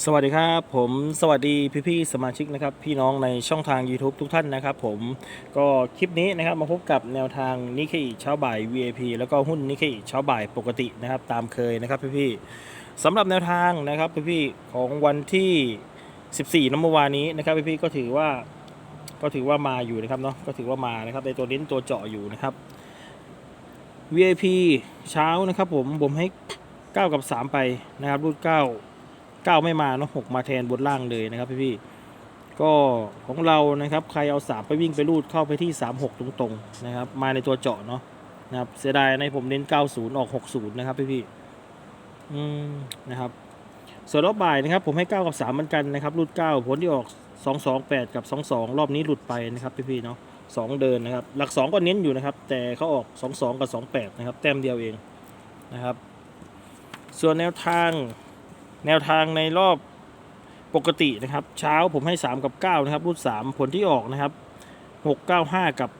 สวัสดีครับผมสวัสดีพี่ๆสมาชิกนะครับพี่น้องในช่องทาง YouTube ทุกท่านนะครับผมก็คลิปนี้นะครับมาพบกับแนวทางนิเคอิเช้าบ่าย VIP แล้วก็หุ้นนิเคอิเช้าบ่ายปกตินะครับตามเคยนะครับพี่ๆสำหรับแนวทางนะครับพี่ๆของวันที่ 14น้ำเมื่อวานนี้นะครับพี่ๆก็ถือว่าก็ถือว่ามาอยู่นะครับเนาะก็ถือว่ามานะครับในตัวนิ้นตัวเจาะอยู่นะครับ VIP เช้านะครับผมผมให้ 9 กับ 3 ไปนะครับรูด9 9ไม่มาเนาะ6มาแทนบนล่างเลยนะครับพี่พี่ก็ของเรานะครับใครเอา3ไปวิ่งไปรูดเข้าไปที่36ตรงๆนะครับมาในตัวเจาะเนาะนะครับเสียดายในผมเน้น90ออก60นย์นะครับพี่พี่อืมนะครับส่วนรอบบ่ายนะครับผมให้ 9 กับ 3 เหมือนกันนะครับรูด9ผลที่ออก 228 กับ 22 รอบนี้หลุดไปนะครับพี่พี่ๆเนาะสองเดินนะครับ หลัก 2 ก็เน้นอยู่นะครับ แต่เขาออก 22 กับ 28 นะครับ แต้มเดียวเองนะครับ ส่วนแนวทาง แนวทางในรอบปกตินะครับ เช้าผมให้ 3 กับ 9 นะครับรูด3ผลที่ออกนะครับ 6 9 5 กับ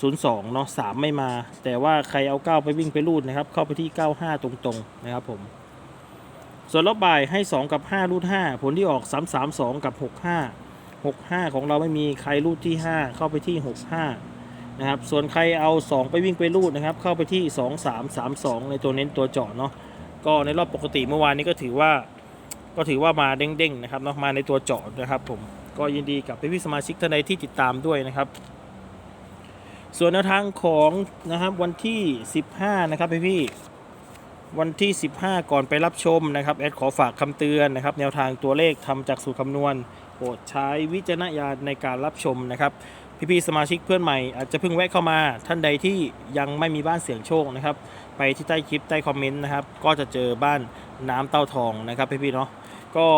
02 เนาะ3ไม่มา แต่ว่าใครเอา 9 ไปวิ่งไปรูดนะครับ เข้าไปที่ 95 ตรงๆ นะครับผม ส่วนรอบบ่ายให้ 2 กับ 5 รูด 5 ผลที่ออก 3 3 2 กับ 65 65 ของเราไม่มีใครรูดที่ 5 เข้าไปที่ 65 นะครับ ส่วนใครเอา 2 ไปวิ่งไปรูดนะครับ เข้าไปที่ 2 3 3 2 ในตัวเน้นตัวเจาะเนาะก็ในรอบปกติเมื่อวานนี้ก็ถือว่า ก็ถือว่ามาเด้งๆนะครับเนาะมาในตัวเจาะนะครับผมก็ยินดีกับพี่ๆสมาชิกท่านใดที่ติดตามด้วยนะครับ ส่วนแนวทางของนะครับวันที่ 15 นะครับพี่ๆวันที่ 15 ก่อนไปรับชมนะครับแอดขอฝากคำเตือนนะครับ แนวทางตัวเลขทำจากสูตรคำนวณโปรดใช้วิจารณญาณในการรับชมนะครับพี่ๆสมาชิกเพื่อนใหม่อาจจะเพิ่งแวะเข้ามาท่านใดที่ยังไม่มีบ้านเสียงโชคนะครับ ไปที่ใต้คลิปใต้คอมเมนต์นะครับ ก็จะเจอบ้านน้ำเต้าทองนะครับพี่ๆเนาะ ก็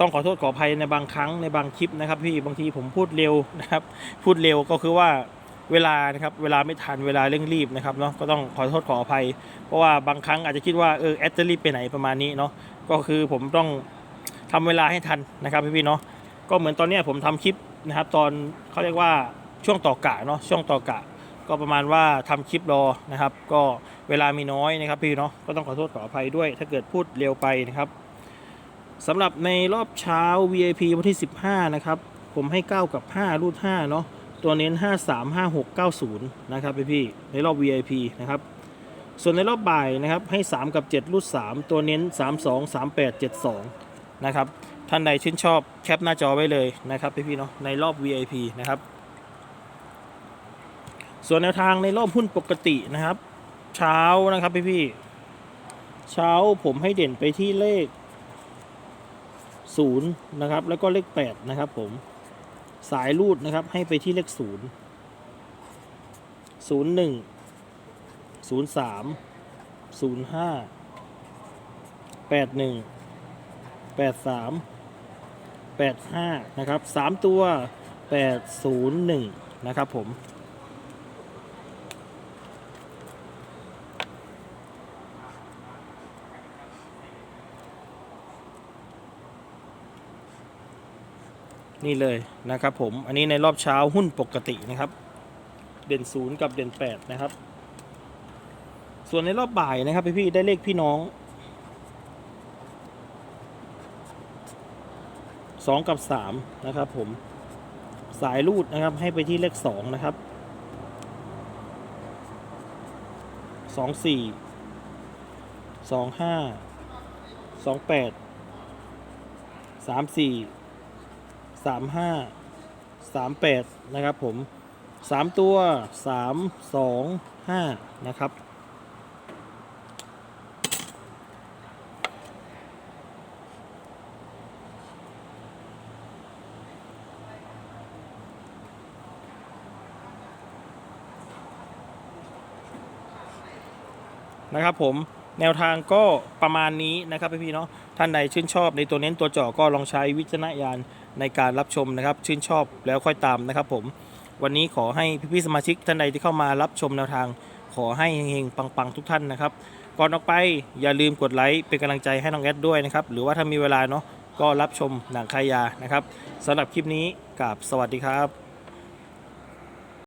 ต้องขอโทษขออภัยในบางครั้งในบางคลิปนะครับพี่บางทีผมพูดเร็วนะครับ พูดเร็วก็คือว่าเวลานะครับเวลาไม่ทันเวลาเร่งรีบนะครับเนาะก็ต้องขอโทษขออภัย เพราะว่าบางครั้งอาจจะคิดว่าเออแอดจะรีบไปไหนประมาณนี้เนาะก็คือผมต้องทำเวลาให้ทันนะครับพี่ๆเนาะก็เหมือนตอนนี้ผมทำคลิปนะครับ ตอนเขาเรียกว่าช่วงต่อกะเนาะช่วงต่อกะ ก็ประมาณว่าทำคลิปรอนะครับ ก็เวลามีน้อยนะครับพี่เนาะก็ต้องขอโทษขออภัยด้วย ถ้าเกิดพูดเร็วไปนะครับ สำหรับในรอบเช้า VIP วันที่ 15 นะครับ ผมให้ 9 กับ 5 รูด 5 เนาะตัวเน้น 5 3 5 6 9 0 นะครับพี่พี่ในรอบ VIP นะครับส่วนในรอบบ่ายนะครับให้ 3 กับ 7 รูด 3 ตัวเน้น 3 2 3 8 7 2 นะครับ ท่านใดชื่นชอบแคปหน้าจอไว้เลยนะครับพี่พี่ๆเนาะในรอบ VIP นะครับ ส่วนแนวทางในรอบหุ้นปกตินะครับ เช้านะครับพี่พี่ๆเช้าผมให้เด่นไปที่เลข ศูนย์นะครับแล้วก็เลขแปดนะครับผมสายรูดนะครับให้ไปที่เลขศูนย์ศูนย์หนึ่งศูนย์สามศูนย์ห้าแปดหนึ่งแปดสามแปดห้านะครับสามตัวแปดศูนย์หนึ่งนะครับผม นี่เลยนะครับผม อันนี้ในรอบเช้าหุ้นปกตินะครับ เด่นศูนย์กับเด่นแปดนะครับ ส่วนในรอบบ่ายนะครับพี่ๆได้เลขพี่น้องสองกับสามนะครับผม สายรูดนะครับให้ไปที่เลขสองนะครับสองสี่สองห้าสองแปดสามสี่ สามห้าสามแปดนะครับผมสามตัวสามสองห้านะครับนะครับผม แนวทางก็ประมาณนี้นะครับพี่ๆเนาะท่านใดชื่นชอบในตัวเน้นตัวเจาะก็ลองใช้วิจารณญาณในการรับชมนะครับ ชื่นชอบแล้วค่อยตามนะครับผมวันนี้ขอให้พี่ๆสมาชิกท่านใดที่เข้ามารับชมแนวทาง ขอให้เฮงๆปังๆทุกท่านนะครับก่อนออกไปอย่าลืมกดไลค์เป็นกำลังใจให้น้องแอดด้วยนะครับหรือว่าถ้ามีเวลาเนาะก็รับชมหนังคายานะครับสำหรับคลิปนี้กับสวัสดีครับ